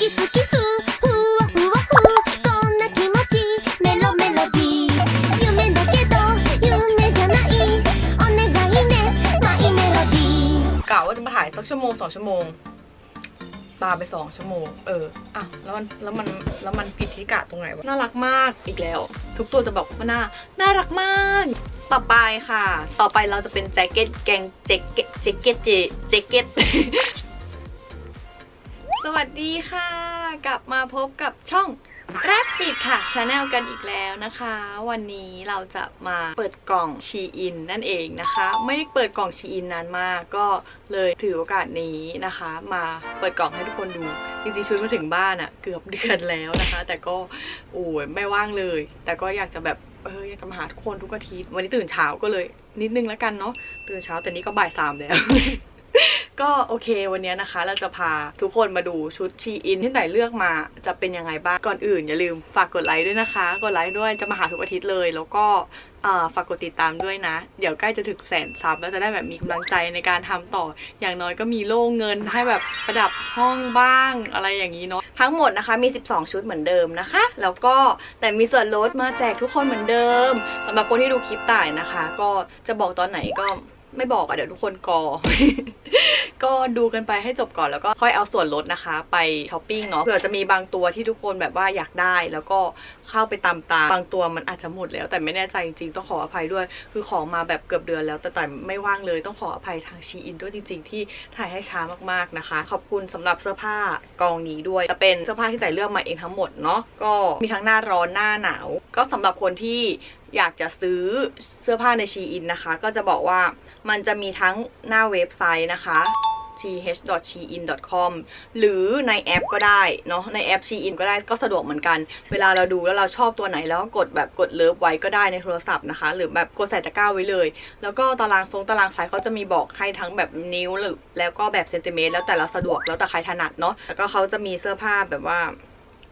き好きすふわふわふそんな気持ちメロメロディー夢だけど夢じゃないお願いねマイメロディー กะว่าจะมาถ่ายสักชั่วโมงสองชั่วโมงตามไปสองชั่วโมง เออ อ่ะ แล้วมัน แล้วมัน แล้วมันผิดที่กะตรงไหนวะ น่ารักมาก อีกแล้ว ทุกตัวจะบอกว่าน่า น่ารักมาก ต่อไปค่ะ ต่อไปเราจะเป็นแจ็คเก็ต แกงแจ็คเก็ต แจ็คเก็ต แจ็คเก็ต สวัสดีค่ะ กลับมาพบกับช่องแรปปิดค่ะชาแนลกันอีกแล้วนะคะ วันนี้เราจะมาเปิดกล่องชีอินนั่นเองนะคะ ไม่ได้เปิดกล่องชีอินนานมากก็เลยถือโอกาสนี้นะคะ มาเปิดกล่องให้ทุกคนดู จริงๆชุดมาถึงบ้านอะเกือบเดือนแล้วนะคะ แต่ก็โอ้ยไม่ว่างเลย แต่ก็อยากจะแบบเอออยากจะมาหาทุกคนทุกอาทิตย์วันนี้ตื่นเช้าก็เลยนิดนึงแล้วกันเนาะตื่นเช้าแต่นี้ก็บ่ายสามแล้ว ก็โอเควันนี้นะคะ เราจะพาทุกคนมาดูชุดชีอินที่ไหนเลือกมาจะเป็นยังไงบ้าง ก่อนอื่นอย่าลืมฝากกดไลค์ด้วยนะคะ กดไลค์ด้วยจะมาหาทุกอาทิตย์เลย แล้วก็ฝากกดติดตามด้วยนะ เดี๋ยวใกล้จะถึงแสนซับแล้วจะได้แบบมีกำลังใจในการทำต่อ อย่างน้อยก็มีโล่เงินให้แบบประดับห้องบ้างอะไรอย่างนี้เนาะ ทั้งหมดนะคะมี 12 ชุดเหมือนเดิมนะคะ แล้วก็แต่มีส่วนลดมาแจกทุกคนเหมือนเดิมสำหรับคนที่ดูคลิปต่ายนะคะ ก็จะบอกตอนไหนก็ไม่บอกอะเดี๋ยวทุกคนกอ ก็ดูกันไปให้จบก่อนแล้วก็ค่อยเอาส่วนลดนะคะ ไปช้อปปิ้งเนาะเผื่อจะมีบางตัวที่ทุกคนแบบว่าอยากได้ แล้วก็เข้าไปตามตามบางตัวมันอาจจะหมดแล้ว แต่ไม่แน่ใจจริงๆต้องขออภัยด้วย คือของมาแบบเกือบเดือนแล้วแต่แต่ไม่ว่างเลยต้องขออภัยทางชีอินด้วยจริง ๆ ที่ถ่ายให้ช้ามากๆนะคะ ขอบคุณสำหรับเสื้อผ้ากองนี้ด้วยจะเป็นเสื้อผ้าที่แต่เลือกมาเองทั้งหมดเนาะก็มีทั้งหน้าร้อนหน้าหนาว ก็สำหรับคนที่อยากจะซื้อเสื้อผ้าในชีอินนะคะ ก็จะบอกว่ามันจะมีทั้งหน้าเว็บไซต์นะคะ th.shein.com หรือในแอปก็ได้เนาะในแอป Shein ก็ได้ก็สะดวกเหมือนกัน เวลาเราดูแล้วเราชอบตัวไหนแล้วก็กดแบบกดเลิฟไว้ก็ได้ในโทรศัพท์นะคะ หรือแบบกดใส่ตะกร้าไว้เลย แล้วก็ตารางทรงตารางสายเขาจะมีบอกให้ทั้งแบบนิ้วหรือแล้วก็แบบเซนติเมตรแล้วแต่เราสะดวกแล้วแต่ใครถนัดเนาะแล้วก็เขาจะมีเสื้อผ้าแบบว่า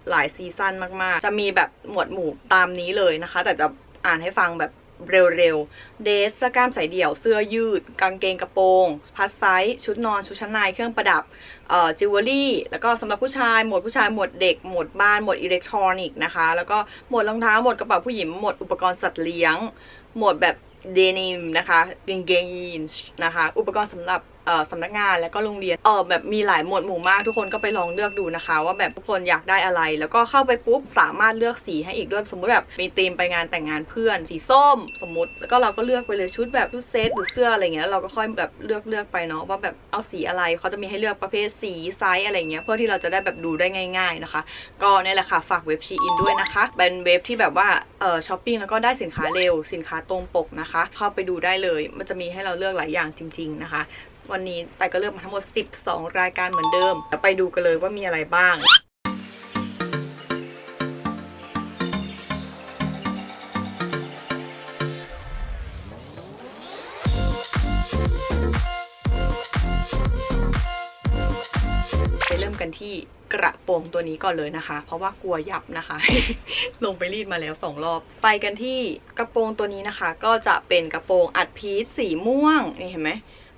หลายซีซั่นมากๆ จะมีแบบหมวดหมู่ตามนี้เลยนะคะ แต่จะอ่านให้ฟังแบบ เร็วๆ เดสสกล้ามสายเดี่ยว เสื้อยืด กางเกงกระโปรง พัสไซส์ชุดนอน ชุดชั้นใน เครื่องประดับเอ่อจิวเวลรี่ แล้วก็สำหรับผู้ชาย หมวดผู้ชาย หมวดเด็ก หมวดบ้าน หมวดอิเล็กทรอนิกส์นะคะ แล้วก็หมวดรองเท้า หมวดกระเป๋าผู้หญิง หมวดอุปกรณ์สัตว์เลี้ยง หมวดแบบเดนิมนะคะกางเกงยีนส์นะคะ อุปกรณ์สำหรับ สำนักงานแล้วก็โรงเรียนเออแบบมีหลายหมวดหมู่มากทุกคนก็ไปลองเลือกดูนะคะ ว่าแบบทุกคนอยากได้อะไร แล้วก็เข้าไปปุ๊บสามารถเลือกสีให้อีกด้วยสมมุติแบบมีธีมไปงานแต่งงานเพื่อน สีส้ม สมมติแล้วก็เราก็เลือกไปเลยชุดแบบชุดเซตหรือเสื้ออะไรเงี้ยแล้วเราก็ค่อยแบบเลือกเลือกไปเนาะว่าแบบเอาสีอะไรเขาจะมีให้เลือกประเภทสีไซส์อะไรเงี้ยเพื่อที่เราจะได้แบบดูได้ง่าย ๆนะคะ ก็เนี่ยแหละค่ะฝากเว็บชีอินด้วยนะคะเป็นเว็บที่แบบว่าเออช้อปปิ้งแล้วก็ได้สินค้าเร็วสินค้าตรงปกนะคะ เข้าไปดูได้เลย มันจะมีให้เราเลือกหลายอย่างจริง ๆนะคะ วันนี้แต่ก็เลือกมาทั้งหมด 12 รายการเหมือนเดิมเดี๋ยวไปดูกันเลยว่ามีอะไรบ้างไปเริ่มกันที่กระโปรงตัวนี้ก่อนเลยนะคะ เพราะว่ากลัวยับนะคะ ลงไปรีดมาแล้วสองรอบ ไปกันที่กระโปรงตัวนี้นะคะ ก็จะเป็นกระโปรงอัดพีชสีม่วงนี่เห็นไหม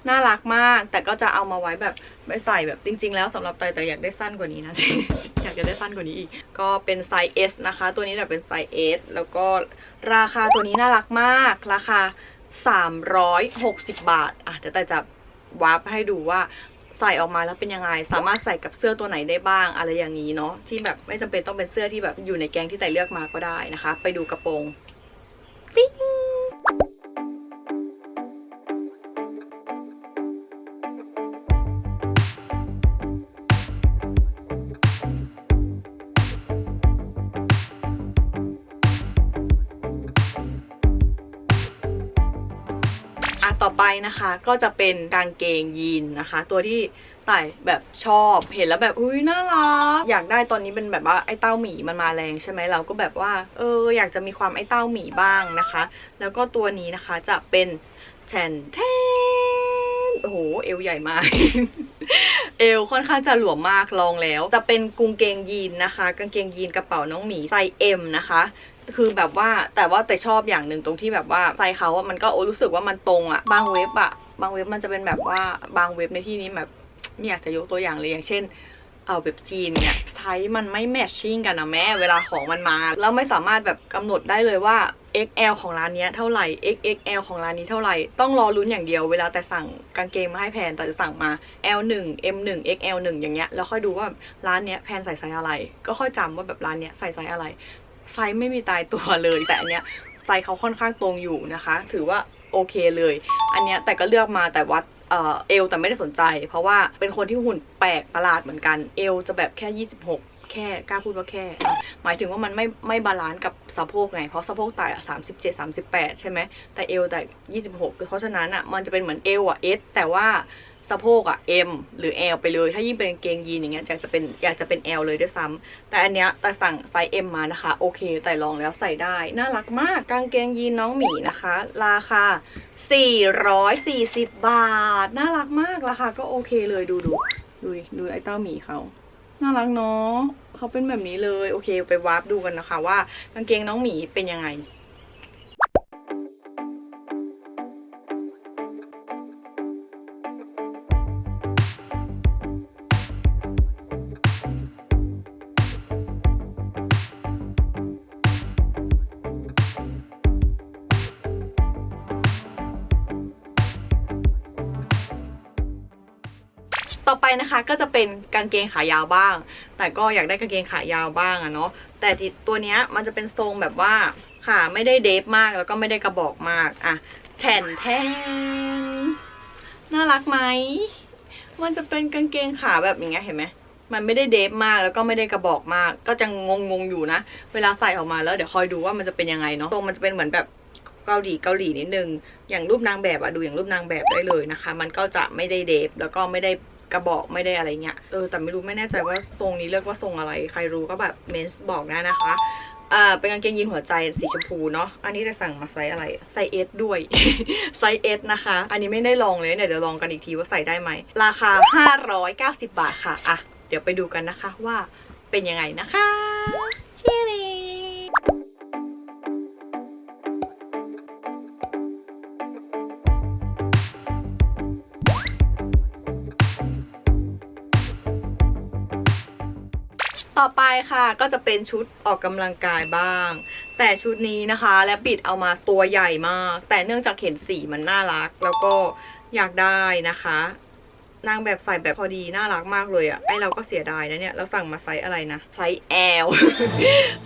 น่ารักมาก แต่ก็จะเอามาไว้แบบไปใส่แบบจริง ๆ แล้วสำหรับไตแต่อยากได้สั้นกว่านี้นะ อยากจะได้สั้นกว่านี้อีก ก็เป็นไซส์ S นะคะ ตัวนี้จะเป็นไซส์ S แล้วก็ราคาตัวนี้น่ารักมาก ราคา 360 บาท อะเดี๋ยวแต่จะวาร์ปให้ดูว่าใส่ออกมาแล้วเป็นยังไง สามารถใส่กับเสื้อตัวไหนได้บ้างอะไรอย่างนี้เนาะที่แบบไม่จำเป็นต้องเป็นเสื้อที่แบบอยู่ในแกงที่แต่เลือกมาก็ได้นะคะ ไปดูกระโปรงปิ๊ง นะคะ ก็จะเป็นกางเกงยีนนะคะ ตัวที่ใส่แบบชอบเห็นแล้วแบบอุ้ยน่ารักอยากได้ตอนนี้เป็นแบบว่าไอ้เต้าหมีมันมาแรงใช่ไหมเราก็แบบว่าเอออยากจะมีความไอ้เต้าหมีบ้างนะคะ แล้วก็ตัวนี้นะคะจะเป็นแทนแทนโอ้โหเอวใหญ่มากเอวค่อนข้างจะหลวมมากลองแล้ว จะเป็นกางเกงยีนนะคะ กางเกงยีนกระเป๋าน้องหมีไซส์ M นะคะ คือแบบว่าแต่ว่าแต่ชอบอย่างหนึ่งตรงที่แบบว่าไซส์เขาอะมันก็โอ้รู้สึกว่ามันตรงอะบางเว็บอะบางเว็บมันจะเป็นแบบว่าบางเว็บในที่นี้แบบไม่อยากจะยกตัวอย่างเลยอย่างเช่นเอาแบบจีนเนี่ยไซส์มันไม่แมทชิ่งกันนะแม่เวลาของมันมาแล้วไม่สามารถแบบกำหนดได้เลยว่า XL ของร้านนี้เท่าไหร่ XXL ของร้านนี้เท่าไหร่ ต้องรอลุ้นอย่างเดียวเวลาแต่สั่งกางเกงมาให้แพนแต่จะสั่งมา L1 M1 XL1 อย่างเงี้ยแล้วค่อยดูว่าร้านเนี้ยแพนใส่ไซส์อะไร ก็ค่อยจำว่าแบบร้านเนี้ยใส่ไซส์อะไร ไซส์ไม่มีตายตัวเลย แต่อันเนี้ยไซส์เขาค่อนข้างตรงอยู่นะคะ ถือว่าโอเคเลย อันเนี้ยแต่ก็เลือกมาแต่วัดเอวแต่ไม่ได้สนใจ เพราะว่าเป็นคนที่หุ่นแปลกประหลาดเหมือนกันเอวจะแบบแค่ 26แค่กล้าพูดว่าแค่ หมายถึงว่ามันไม่ไม่บาลานซ์กับสะโพกไง เพราะสะโพกต่สามสิบเจ็ดสามสิบแปดใช่ไหมแต่เอวแต่ยี่สิบหกเพราะฉะนั้นอะมันจะเป็นเหมือนเอวอะเอสแต่ว่า สะโพกอะ่ะ M หรือ L ไปเลย ถ้ายิ่งเป็นกางเกงยีนอย่างเงี้ยอยากจะเป็นอยากจะเป็น L เลยด้วยซ้ำแต่อันเนี้ยแต่สั่งไซส์ M มานะคะ โอเคแต่ลองแล้วใส่ได้ น่ารักมากกางเกงยีนน้องหมีนะคะ ราคา 440 บาท น่ารักมากราคาก็โอเคเลยดูดูดูดูไอ้เต้าหมีเขาน่ารักเนาะเขาเป็นแบบนี้เลย โอเค ไปวาร์ปดูกันนะคะ ว่ากางเกงน้องหมีเป็นยังไง นะคะ ก็จะเป็นกางเกงขายาวบ้าง แต่ก็อยากได้กางเกงขายาวบ้างอะเนาะแต่ตัวเนี้ยมันจะเป็นทรงแบบว่าขาไม่ได้เดฟมากแล้วก็ไม่ได้กระบอกมากอะแทนแทนน่ารักไหมมันจะเป็นกางเกงขาแบบอย่างเงี้ยเห็นไหมมันไม่ได้เดฟมากแล้วก็ไม่ได้กระบอกมาก ก็จะงงงอยู่นะ เวลาใส่ออกมาแล้วเดี๋ยวคอยดูว่ามันจะเป็นยังไงเนาะทรงมันจะเป็นเหมือนแบบเกาหลีเกาหลีนิดนึง อย่างรูปนางแบบอะดูอย่างรูปนางแบบได้เลยนะคะ มันก็จะไม่ได้เดฟแล้วก็ไม่ได้ กระบอกไม่ได้อะไรเงี้ยเออแต่ไม่รู้ไม่แน่ใจว่าทรงนี้เรียกว่าทรงอะไร ใครรู้ก็แบบเมนส์บอกได้นะคะอ่าเป็นกางเกงยีนหัวใจสีชมพูเนาะอันนี้จะสั่งมาไซส์อะไรไซส์เอสด้วยไซส์เอสนะคะ อันนี้ไม่ได้ลองเลยเนี่ยเดี๋ยวลองกันอีกทีว่าใส่ได้ไหมราคา 590 บาทค่ะอะเดี๋ยวไปดูกันนะคะว่าเป็นยังไงนะคะ ต่อไปค่ะก็จะเป็นชุดออกกำลังกายบ้าง แต่ชุดนี้นะคะและปิดเอามาตัวใหญ่มาก แต่เนื่องจากเห็นสีมันน่ารัก แล้วก็อยากได้นะคะนางแบบใส่แบบพอดีน่ารักมากเลยอะ่ะไอเราก็เสียดายนะเนี่ยเราสั่งมาไซส์อะไรนะไซส์ L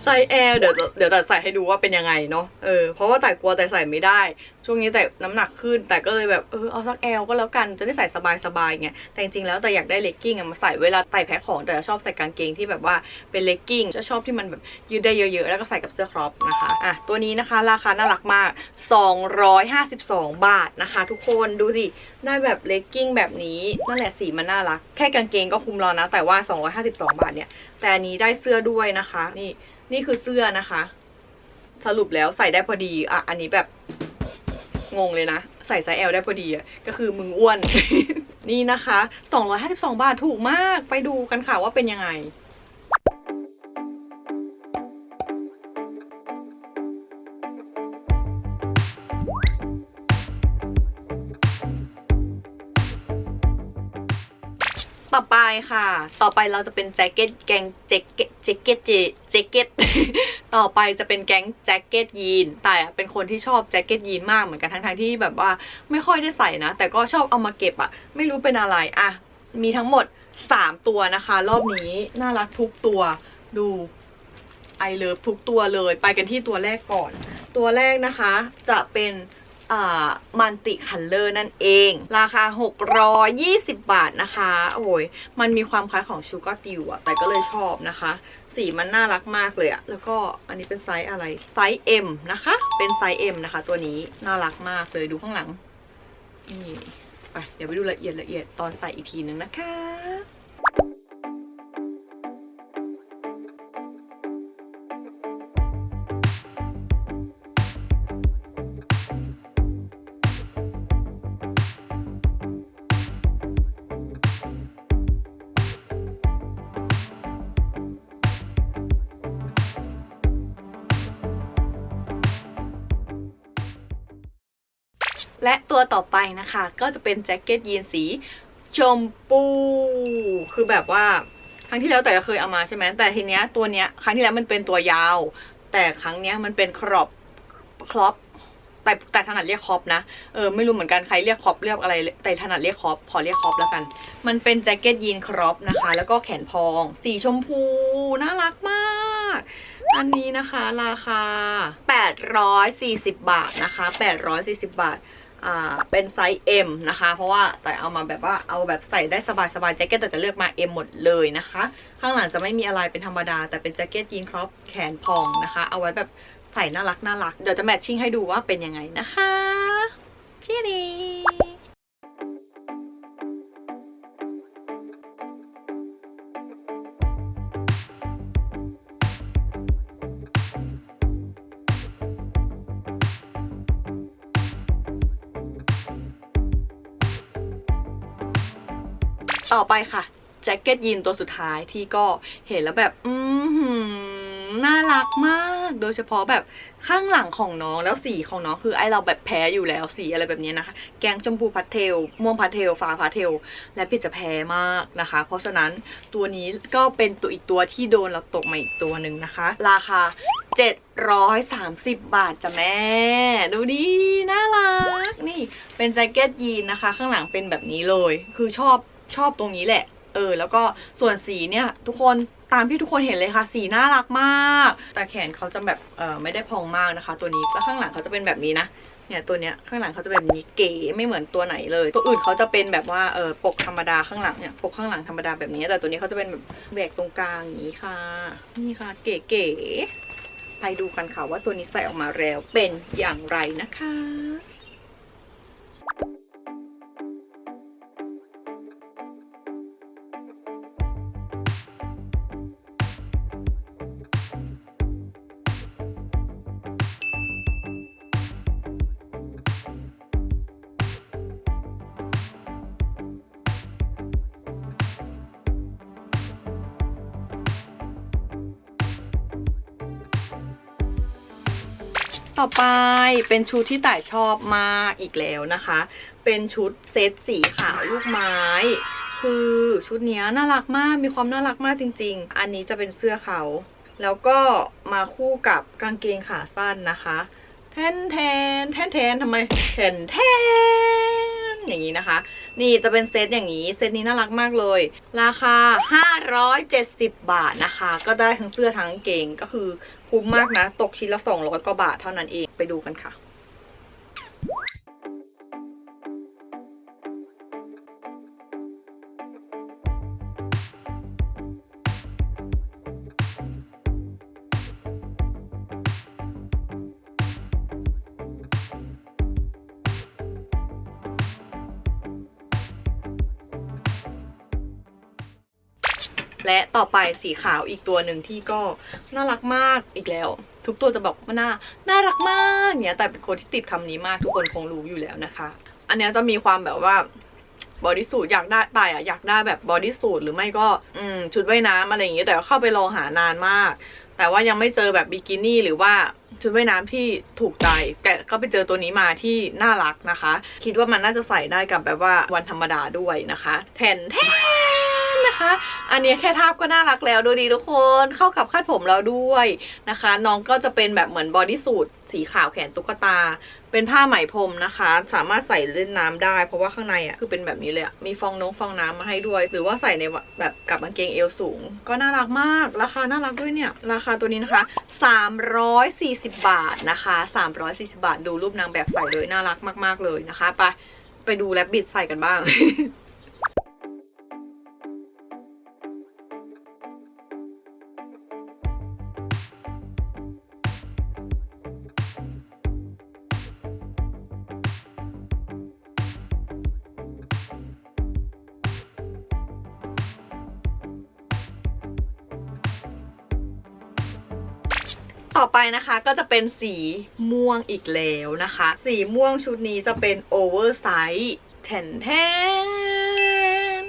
ไซส์ L เดี๋ยวเดี๋ยวแต่ใส่ให้ดูว่าเป็นยังไงเนาะเออเพราะว่าแต่กลัวแต่ใส่ไม่ได้ ช่วงนี้แต่น้ำหนักขึ้น แต่ก็เลยแบบเออเอาสัก L ก็แล้วกันจะได้ใส่สบายๆไงแต่จริงๆแล้วแต่อยากได้เลกกิ้งอะมาใส่เวลาใส่แพ็คของแต่ชอบใส่กางเกงที่แบบว่าเป็นเลกกิ้งจะชอบที่มันแบบยืดได้เยอะๆ แล้วก็ใส่กับเสื้อครอปนะคะอะตัวนี้นะคะราคาน่ารักมาก 252 บาทนะคะ ทุกคนดูสิได้แบบเลกกิ้งแบบนี้นั่นแหละสีมันน่ารัก แค่กางเกงก็คุ้มแล้วนะ แต่ว่า 252 บาทเนี่ย แต่อันนี้ได้เสื้อด้วยนะคะ นี่นี่คือเสื้อนะคะ สรุปแล้วใส่ได้พอดีอะอันนี้แบบ งงเลยนะ ใส่ไซส์ L ได้พอดีอะ ก็คือมึงอ้วน นี่นะคะ 252 บาทถูกมาก ไปดูกันค่ะว่าเป็นยังไง ต่อไปค่ะ ต่อไปเราจะเป็นแจ็คเก็ตแกงแจ็คเก็ตแจ็คเก็ตแจ็คเก็ต ต่อไปจะเป็นแก๊งแจ็คเก็ตยีน แต่เป็นคนที่ชอบแจ็คเก็ตยีนมากเหมือนกันทั้งๆที่แบบว่าไม่ค่อยได้ใส่นะ แต่ก็ชอบเอามาเก็บอะไม่รู้เป็นอะไรอะมีทั้งหมด 3 ตัวนะคะ รอบนี้น่ารักทุกตัวดูไอเลิฟทุกตัวเลย ไปกันที่ตัวแรกก่อน ตัวแรกนะคะจะเป็น มันติคัลเลอร์นั่นเอง ราคา 620 บาทนะคะ โอ้ยมันมีความคล้ายของชูการ์ติวอะแต่ก็เลยชอบนะคะ สีมันน่ารักมากเลยอะแล้วก็อันนี้เป็นไซส์อะไร ไซส์ M นะคะ เป็นไซส์ M นะคะ ตัวนี้น่ารักมากเลยดูข้างหลัง นี่ ไป เดี๋ยวไปดูละเอียดละเอียดตอนใส่อีกทีนึงนะคะ และตัวต่อไปนะคะ ก็จะเป็นแจ็คเก็ตยีนสีชมพู คือแบบว่าครั้งที่แล้วแต่เคยเอามาใช่ไหมแต่ทีเนี้ยตัวเนี้ยครั้งที่แล้วมันเป็นตัวยาว แต่ครั้งเนี้ยมันเป็นครอบครอปแต่แต่ถนัดเรียกครอปนะ เออไม่รู้เหมือนกันใครเรียกครอปเรียกอะไร แต่ถนัดเรียกครอปขอเรียกครอปแล้วกัน มันเป็นแจ็คเก็ตยีนครอปนะคะ แล้วก็แขนพอง สีชมพู น่ารักมากอันนี้นะคะราคา 840 บาทนะคะ 840 บาท อ่าเป็นไซส์ M นะคะ เพราะว่าแต่เอามาแบบว่าเอาแบบใส่ได้สบายๆแจ็คเก็ตแต่จะเลือกมา M หมดเลยนะคะ ข้างหลังจะไม่มีอะไรเป็นธรรมดา แต่เป็นแจ็คเก็ตยีนครอปแขนพองนะคะ เอาไว้แบบใส่น่ารักน่ารักเดี๋ยวจะแมทชิ่งให้ดูว่าเป็นยังไงนะคะที่นี่ ต่อไปค่ะแจ็คเก็ตยีนตัวสุดท้ายที่ก็เห็นแล้วแบบ อือหือน่ารักมาก โดยเฉพาะแบบข้างหลังของน้องแล้วสีของน้องคือไอเราแบบแพ้อยู่แล้วสีอะไรแบบนี้นะคะ แกงชมพูพัทเทล ม่วงพัทเทล ฟ้าพัทเทล และพี่จะแพ้มากนะคะ เพราะฉะนั้นตัวนี้ก็เป็นตัวอีกตัวที่โดนเราตกมาอีกตัวหนึ่งนะคะ ราคา 730 บาทจ้ะแม่ ดูดิน่ารัก นี่เป็นแจ็คเก็ตยีนนะคะ ข้างหลังเป็นแบบนี้เลย คือชอบ ชอบตรงนี้แหละ เออ แล้วก็ส่วนสีเนี่ยทุกคนตามที่ทุกคนเห็นเลยค่ะ สีน่ารักมาก แต่แขนเขาจะแบบเออไม่ได้พองมากนะคะ ตัวนี้แล้วข้างหลังเขาจะเป็นแบบนี้นะเนี่ยตัวเนี้ยข้างหลังเขาจะเป็นแบบนี้เก๋ไม่เหมือนตัวไหนเลย ตัวอื่นเขาจะเป็นแบบว่าเออปกธรรมดาข้างหลังเนี่ยปกข้างหลังธรรมดาแบบนี้ แต่ตัวนี้เขาจะเป็นแบบแบกตรงกลางอย่างนี้ค่ะ นี่ค่ะ เก๋ๆไปดูกันค่ะว่าตัวนี้ใส่ออกมาแล้วเป็นอย่างไรนะคะ อไปเป็นชุดที่ต่ายชอบมากอีกแล้วนะคะ เป็นชุดเซตสีขาวลูกไม้ คือชุดนี้น่ารักมากมีความน่ารักมากจริง ๆ อันนี้จะเป็นเสื้อเขา แล้วก็มาคู่กับกางเกงขาสั้นนะคะ แทนแทนแทนแทนทำไมแทนแทนอย่างนี้นะคะ นี่จะเป็นเซตอย่างนี้ เซตนี้น่ารักมากเลย ราคา 570 บาทนะคะ ก็ได้ทั้งเสื้อทั้งกางเกงก็คือ คุ้มมากนะ ตกชิ้นละ 200 กว่าบาทเท่านั้นเอง ไปดูกันค่ะ และต่อไปสีขาวอีกตัวหนึ่งที่ก็น่ารักมากอีกแล้ว ทุกตัวจะบอกว่าน่าน่ารักมากเนี่ยแต่เป็นคนที่ติดคำนี้มากทุกคนคงรู้อยู่แล้วนะคะ อันนี้จะมีความแบบว่าบอดี้สูทอยากได้ไปอะอยากได้แบบบอดี้สูทหรือไม่ก็อืมชุดว่ายน้ำอะไรอย่างเงี้ยแต่เข้าไปลองหานานมาก แต่ว่ายังไม่เจอแบบบิกินี่หรือว่าชุดว่ายน้ำที่ถูกใจ แต่ก็ไปเจอตัวนี้มาที่น่ารักนะคะ คิดว่ามันน่าจะใส่ได้กับแบบว่าวันธรรมดาด้วยนะคะ แทนแทน นะคะ อันนี้แค่ทาบก็น่ารักแล้วดูดีทุกคนเข้ากับคาดผมเราด้วยนะคะ น้องก็จะเป็นแบบเหมือนบอดี้สูทสีขาวแขนตุ๊กตา เป็นผ้าไหมพรมนะคะ สามารถใส่เล่นน้ำได้ เพราะว่าข้างในอะคือเป็นแบบนี้เลยมีฟองน้องฟองน้ำมาให้ด้วย หรือว่าใส่ในแบบกับกางเกงเอวสูง ก็น่ารักมาก ราคาน่ารักด้วยเนี่ย ราคาตัวนี้นะคะ 340 บาทนะคะ 340 บาท ดูรูปนางแบบใส่เลยน่ารักมาก ๆเลยนะคะ ไปไปดูแรบบิดใส่กันบ้าง ต่อไปนะคะก็จะเป็นสีม่วงอีกแล้วนะคะ สีม่วงชุดนี้จะเป็นโอเวอร์ไซส์แทนแทน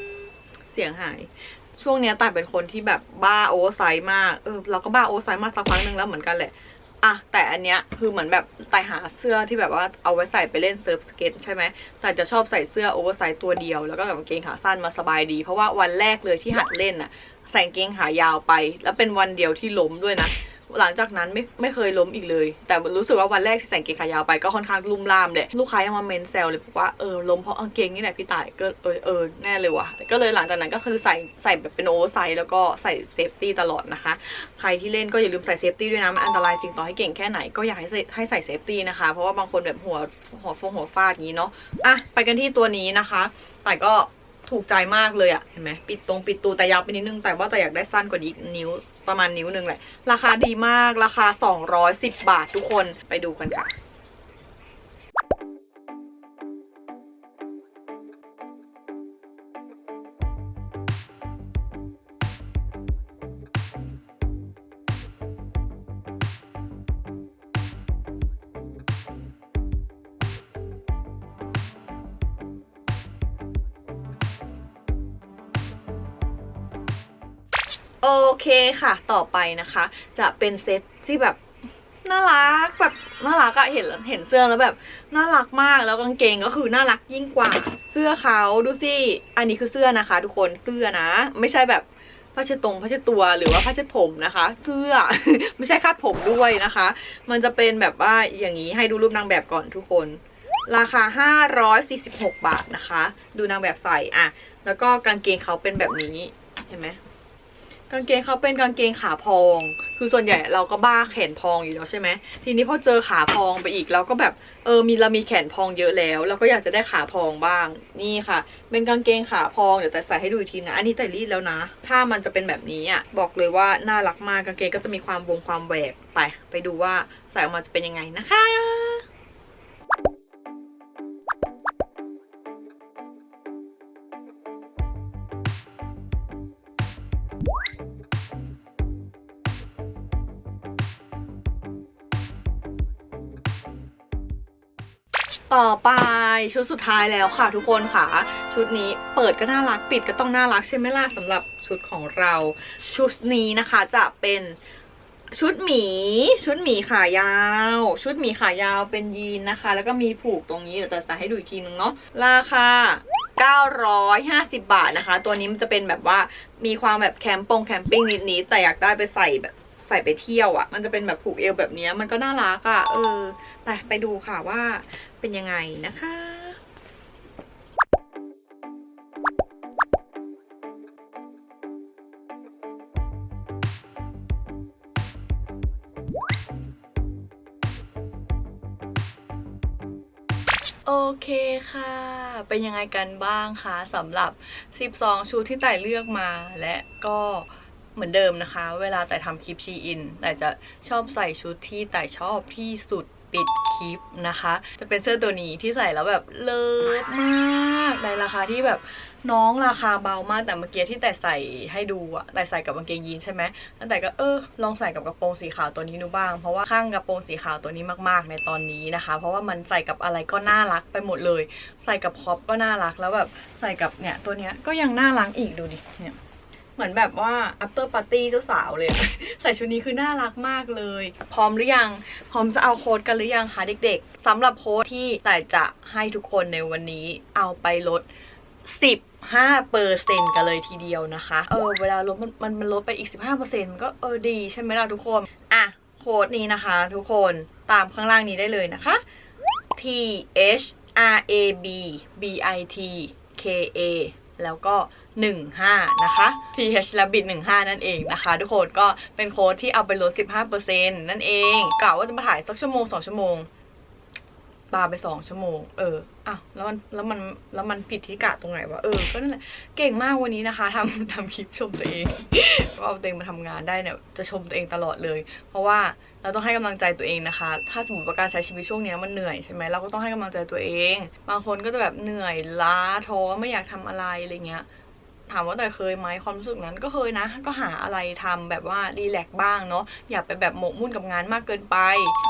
เสียงหายช่วงเนี้ยต่ายเป็นคนที่แบบบ้าโอเวอร์ไซส์มากเออเราก็บ้าโอเวอร์ไซส์มาสักพักหนึ่งแล้วเหมือนกันแหละอะแต่อันเนี้ยคือเหมือนแบบไต่หาเสื้อที่แบบว่าเอาไว้ใส่ไปเล่นเซิร์ฟสเก็ตใช่ไหมแต่จะชอบใส่เสื้อโอเวอร์ไซส์ตัวเดียว แล้วก็กับกางเกงขาสั้นมาสบายดี เพราะว่าวันแรกเลยที่หัดเล่นน่ะใส่กางเกงขายาวไป แล้วเป็นวันเดียวที่ล้มด้วยนะ หลังจากนั้นไม่ไม่เคยล้มอีกเลย แต่รู้สึกว่าวันแรกที่ใส่เกงขายาวไปก็ค่อนข้างลุ่มล่ามเลยลูกค้ายังมาเมนแซวเลยบอกว่าเออล้มเพราะกางเกงนี่แหละพี่ต่ายก็เออเออแน่เลยว่ะก็เลยหลังจากนั้นก็คือใส่ใส่แบบเป็นโอเวอร์ไซส์แล้วก็ใส่เซฟตี้ตลอดนะคะ ใครที่เล่นก็อย่าลืมใส่เซฟตี้ด้วยนะมันอันตรายจริงต่อให้เก่งแค่ไหนก็อยากให้ใส่ให้ใส่เซฟตี้นะคะเพราะว่าบางคนแบบหัวหัวฟงหัวฟาดอย่างนี้เนาะอะไปกันที่ตัวนี้นะคะแต่ก็ถูกใจมากเลยอะเห็นไหมปิดตรงปิดตูแต่ยาวไปนิดนึงแต่ว่าแต่อยากได้สั้นกว่านี้นิ้ว ประมาณนิ้วหนึงแหละ ราคาดีมากราคา 210 บาททุกคนไปดูกันค่ะ โอเคค่ะ ต่อไปนะคะ จะเป็นเซตที่แบบน่ารักแบบน่ารักอะเห็นเห็นเสื้อแล้วแบบน่ารักมากแล้วกางเกงก็คือน่ารักยิ่งกว่าเสื้อเขาดูสิอันนี้คือเสื้อนะคะ ทุกคนเสื้อนะ ไม่ใช่แบบผ้าเช็ดตรงผ้าเช็ดตัวหรือว่าผ้าเช็ดผมนะคะ เสื้อ ไม่ใช่คาดผมด้วยนะคะ มันจะเป็นแบบว่าอย่างนี้ให้ดูรูปนางแบบก่อนทุกคน ราคา 546 บาทนะคะ ดูนางแบบใส่อะแล้วก็กางเกงเขาเป็นแบบนี้เห็นไหม กางเกงเขาเป็นกางเกงขาพอง คือส่วนใหญ่เราก็บ้าแขนพองอยู่แล้วใช่ไหม ทีนี้พอเจอขาพองไปอีกเราก็แบบเออมีเรามีแขนพองเยอะแล้ว เราก็อยากจะได้ขาพองบ้าง นี่ค่ะ เป็นกางเกงขาพองเดี๋ยวแต่ใส่ให้ดูอีกทีนะ อันนี้แต่รีดแล้วนะ ถ้ามันจะเป็นแบบนี้อะบอกเลยว่าน่ารักมากกางเกงก็จะมีความวงความแหวกไป ไปดูว่าใส่ออกมาจะเป็นยังไงนะคะ ต่อไปชุดสุดท้ายแล้วค่ะทุกคนค่ะ ชุดนี้เปิดก็น่ารักปิดก็ต้องน่ารักใช่ไหมล่ะสำหรับชุดของเรา ชุดนี้นะคะจะเป็นชุดหมี ชุดหมีขายาว ชุดหมีขายาวเป็นยีนนะคะ แล้วก็มีผูกตรงนี้เดี๋ยวจะใส่ให้ดูอีกทีนึงเนาะราคา950 บาทนะคะ ตัวนี้มันจะเป็นแบบว่ามีความแบบแคมปงแคมปิ้งนิดๆแต่อยากได้ไปใส่แบบใส่ไปเที่ยวอะ่ะ มันจะเป็นแบบผูกเอวแบบนี้มันก็น่ารักอะ่ะเออไปไปดูค่ะว่า เป็นยังไงนะคะโอเคค่ะ เป็นยังไงกันบ้างคะสำหรับ 12 ชุดที่แต่เลือกมา และก็เหมือนเดิมนะคะ เวลาแต่ทำคลิปชีอินแต่จะชอบใส่ชุดที่แต่ชอบที่สุด ปิดคลิปนะคะ จะเป็นเสื้อตัวนี้ที่ใส่แล้วแบบเลิศมากในราคาที่แบบน้องราคาเบามากแต่เมื่อกี้ที่แต่ใส่ให้ดูอะแต่ใส่กับกางเกงยีนใช่ไหมแล้วแต่ก็เออลองใส่กับกระโปรงสีขาวตัวนี้ดูบ้าง เพราะว่าข้างกระโปรงสีขาวตัวนี้มากๆ ในตอนนี้นะคะ เพราะว่ามันใส่กับอะไรก็น่ารักไปหมดเลย ใส่กับคอปก็น่ารักแล้วแบบใส่กับเนี่ยตัวเนี้ยก็ยังน่ารักอีกดูดิเนี่ย เหมือนแบบว่า after party เจ้าสาวเลย ใส่ชุดนี้คือน่ารักมากเลย พร้อมหรือยัง พร้อมจะเอาโค้ดกันหรือยังคะเด็กๆสำหรับโค้ดที่แต่จะให้ทุกคนในวันนี้เอาไปลด 10 5เปอร์เซ็นกันเลยทีเดียวนะคะ เออ เวลาลดมันมันมันลดไปอีก 15เปอร์เซ็นมันก็เออดีใช่ไหมล่ะทุกคน อะ โค้ดนี้นะคะทุกคนตามข้างล่างนี้ได้เลยนะคะ T H R A B B I T K A แล้วก็ 15 นะคะ TH Rabbit 15 นั่นเองนะคะ ทุกคนก็เป็นโค้ดที่เอาไปลด 15%นั่นเองกล่าว่าจะมาถ่ายสักชั่วโมง 2 ชั่วโมง ปาไป2ชั่วโมง เอออะแล้วมันแล้วมันแล้วมันผิดที่กะตรงไหนวะ เออ ก็นั่นแหละ เก่งมากวันนี้นะคะทำทำคลิปชมตัวเองก็เอาตัวเองมาทำงานได้เนี่ย จะชมตัวเองตลอดเลย เพราะว่าเราต้องให้กำลังใจตัวเองนะคะ ถ้าสมมติว่าการใช้ชีวิตช่วงนี้มันเหนื่อยใช่ไหมเราก็ต้องให้กำลังใจตัวเอง บางคนก็จะแบบเหนื่อยล้าท้อไม่อยากทำอะไรอะไรเงี้ย ถามว่าแต่เคยไหมความรู้สึกนั้นก็เคยนะ ก็หาอะไรทำแบบว่ารีแลกบ้างเนาะอย่าไปแบบหมกมุ่นกับงานมากเกินไป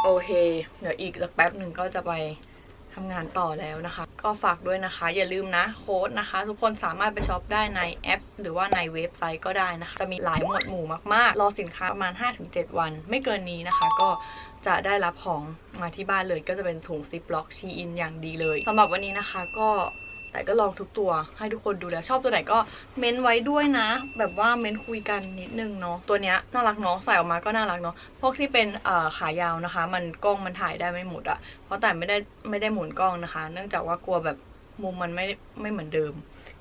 โอเค เดี๋ยวอีกสักแป๊บหนึ่งก็จะไปทำงานต่อแล้วนะคะ ก็ฝากด้วยนะคะ อย่าลืมนะโค้ดนะคะ ทุกคนสามารถไปช็อปได้ในแอป หรือว่าในเว็บไซต์ก็ได้นะคะ จะมีหลายหมวดหมู่มากๆ รอสินค้าประมาณ 5-7 วัน ไม่เกินนี้นะคะ ก็จะได้รับของมาที่บ้านเลย ก็จะเป็นถุงซิปล็อกชีอินอย่างดีเลยสำหรับวันนี้นะคะก็ แต่ก็ลองทุกตัวให้ทุกคนดูแล้ว ชอบตัวไหนก็เม้นไว้ด้วยนะ แบบว่าเม้นคุยกันนิดนึงเนาะตัวเนี้ยน่ารักเนาะใส่ออกมาก็น่ารักเนาะพวกที่เป็นเอ่อขายาวนะคะ มันกล้องมันถ่ายได้ไม่หมดอะเพราะแต่ไม่ได้ไม่ได้หมุนกล้องนะคะ เนื่องจากว่ากลัวแบบมุมมันไม่ไม่เหมือนเดิม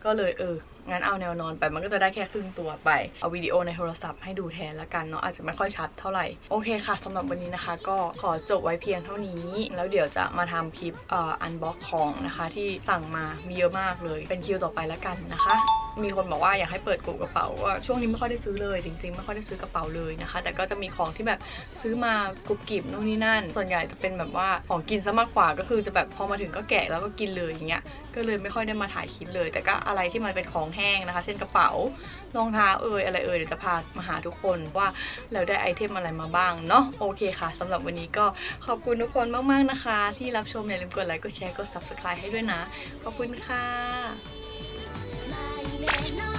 ก็เลยเออ งั้นเอาแนวนอนไปมันก็จะได้แค่ครึ่งตัวไป เอาวิดีโอในโทรศัพท์ให้ดูแทนละกันเนาะอาจจะไม่ค่อยชัดเท่าไหร่ โอเคค่ะสำหรับวันนี้นะคะ ก็ขอจบไว้เพียงเท่านี้ แล้วเดี๋ยวจะมาทำคลิปอ่ออันบ็อกของนะคะ ที่สั่งมามีเยอะมากเลย เป็นคิวต่อไปละกันนะคะ มีคนบอกว่าอยากให้เปิดกลุ่มกระเป๋าว่าช่วงนี้ไม่ค่อยได้ซื้อเลยจริงๆไม่ค่อยได้ซื้อกระเป๋าเลยนะคะ แต่ก็จะมีของที่แบบซื้อมากรุบกริบนู่นนี่นั่น ส่วนใหญ่จะเป็นแบบว่าของกินซะมากกว่าก็คือจะแบบพอมาถึงก็แกะแล้วก็กินเลยอย่างเงี้ยก็เลยไม่ค่อยได้มาถ่ายคลิปเลย แต่ก็อะไรที่มันเป็นของแห้งนะคะ เช่นกระเป๋ารองเท้าเอ่ยอะไรเอ่ยเดี๋ยวจะพามาหาทุกคนว่าเราได้ไอเทมอะไรมาบ้างเนาะโอเคค่ะสำหรับวันนี้ก็ขอบคุณทุกคนมากๆนะคะ ที่รับชมอย่าลืมกดไลค์กดแชร์กด subscribe ให้ด้วยนะ ขอบคุณค่ะ Yeah.